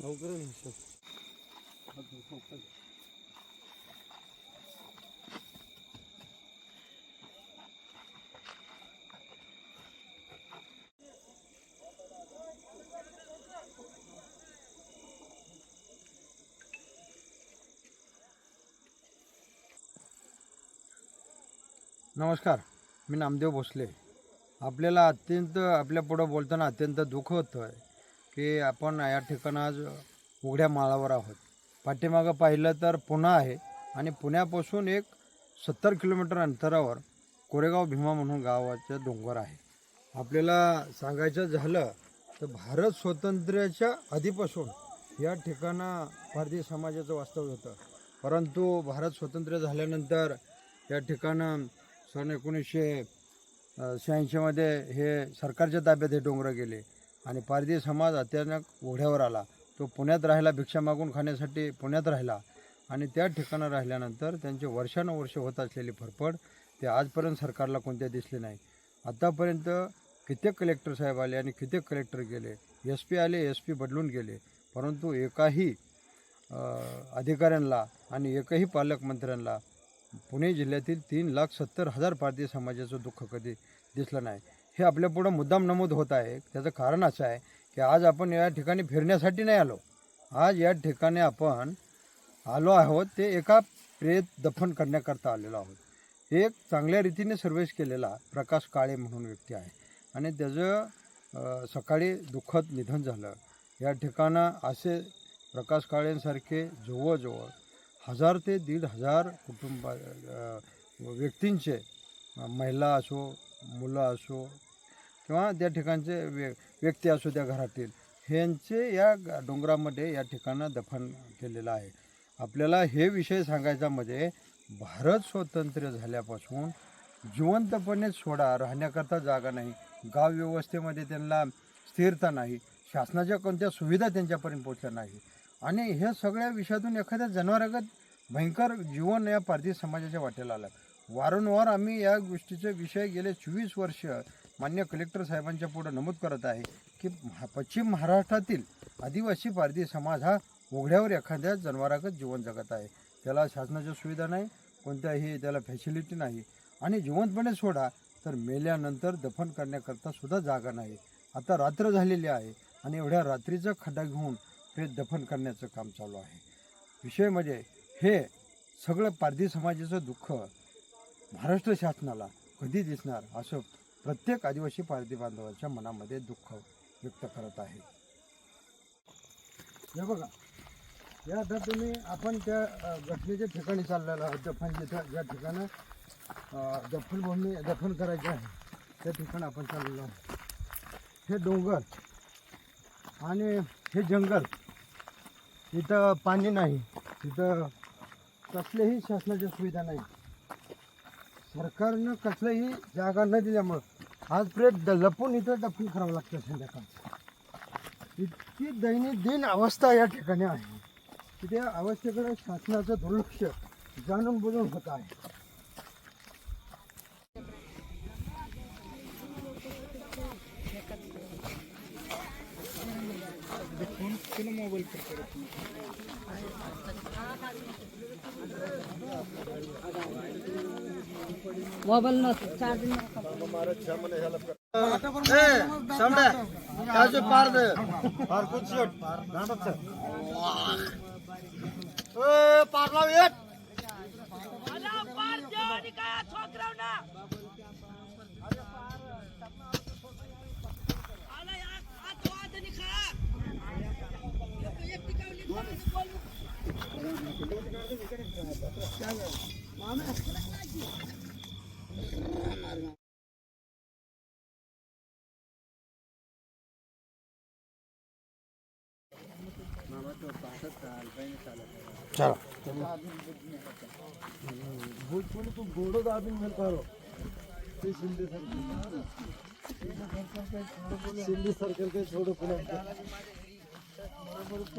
लवकर नमस्कार मी नामदेव भोसले. आपल्याला अत्यंत आपल्या पुढं बोलताना अत्यंत दुःख होतं आहे की आपण या ठिकाणं आज उघड्या माळावर आहोत. पाठीमागं पाहिलं तर पुणा आहे आणि पुण्यापासून एक सत्तर किलोमीटर अंतरावर कोरेगाव भीमा म्हणून गावाचं डोंगर आहे. आपल्याला सांगायचं झालं तर भारत स्वातंत्र्याच्या आधीपासून या ठिकाणं भारतीय समाजाचं वास्तव्य होतं. परंतु भारत स्वतंत्र झाल्यानंतर या ठिकाणं सन एकोणीसशे शहाऐंशीमध्ये हे सरकारच्या ताब्यात हे डोंगरं गेले. आणि पारधी समाज अचानक ओढ्यावर आला. तो पुण्यात राहिला भिक्षा मागून खाण्यासाठी पुण्यात राहिला आणि त्या ठिकाणं राहिल्यानंतर त्यांचे वर्षानुवर्ष होत असलेली फरफड ते आजपर्यंत सरकारला कोणत्या दिसले नाही. आत्तापर्यंत कित्येक कलेक्टर साहेब आले आणि कित्येक कलेक्टर गेले. एस पी आले एस पी बदलून गेले. परंतु एकाही अधिकाऱ्यांना आणि एकही पालकमंत्र्यांना पुणे जिल्ह्यातील तीन लाख सत्तर हजार भारतीय समाजाचं दुःख कधी दिसलं नाही. हे आपल्यापुढं मुद्दाम नमूद होत आहे. त्याचं कारण असं आहे की आज आपण या ठिकाणी फिरण्यासाठी नाही आलो. आज या ठिकाणी आपण आलो आहोत ते एका प्रेत दफन करण्याकरता आलेलो आहोत. एक चांगल्या रीतीने सर्वेश केलेला प्रकाश काळे म्हणून व्यक्ती आहे. आणि त्याचं सकाळी दुःखद निधन झालं. या ठिकाणं असे प्रकाश काळेंसारखे जवळजवळ हजार ते दीड हजार कुटुंब व्यक्तींचे महिला असो मुलं असो किंवा त्या ठिकाणचे व्य व्यक्ती असू त्या घरातील ह्यांचे या डोंगरामध्ये या ठिकाणं दफन केलेलं आहे. आपल्याला हे विषय सांगायचा म्हणजे भारत स्वतंत्र झाल्यापासून जिवंतपणे सोडा राहण्याकरता जागा नाही गाव व्यवस्थेमध्ये त्यांना स्थिरता नाही शासनाच्या कोणत्या सुविधा त्यांच्यापर्यंत पोचल्या नाही आणि हे सगळ्या विषयातून एखाद्या जनावरागत भयंकर जीवन या पारधी समाजाच्या वाटेला आलं. वारंवार आम्ही या गोष्टीचे विषय गेले चोवीस वर्ष मान्य कलेक्टर साहेबांच्या पुढे नमूद करत आहे की महा- पश्चिम महाराष्ट्रातील आदिवासी पारधी समाज हा उघड्यावर एखाद्या जनावरागत जीवन जगत आहे. त्याला शासनाच्या सुविधा नाही कोणत्याही त्याला फॅसिलिटी नाही. आणि जिवंतपणे सोडा तर मेल्यानंतर दफन करण्याकरता सुद्धा जागा नाही. आता रात्र झालेली आहे आणि एवढ्या रात्रीचा खड्डा घेऊन हे दफन करण्याचं काम चालू आहे. विषय म्हणजे हे सगळं पारधी समाजाचं दुःख महाराष्ट्र शासनाला कधी दिसणार असं प्रत्येक आदिवासी पारधी बांधवाच्या मनामध्ये दुःख व्यक्त करत आहे. हे बघा या आता तुम्ही आपण त्या घटनेच्या ठिकाणी चाललेलो आहोत. दफन जिथं ज्या ठिकाणं दफनभूमी दफन करायचे आहे त्या ठिकाणी आपण चाललेलो आहोत. हे डोंगर आणि हे जंगल इथं पाणी नाही इथं कसल्याही शासनाच्या सुविधा नाही. सरकारनं कसलंही जागा न दिल्यामुळं आज प्रेत द- लपून इथं दफन करावं लागतं संध्याकाळ. इतकी दैनंदिन अवस्था या ठिकाणी आहे. की त्या अवस्थेकडे शासनाचं दुर्लक्ष जाणून बुजून होत आहे. मोबाईल नव्हतं चार्जिंग चला. भोजपुरी को घोड़ों का आदमी करो ये सिंधी सर्कल सिंधी सर्कल के छोड़ो काँग्रेस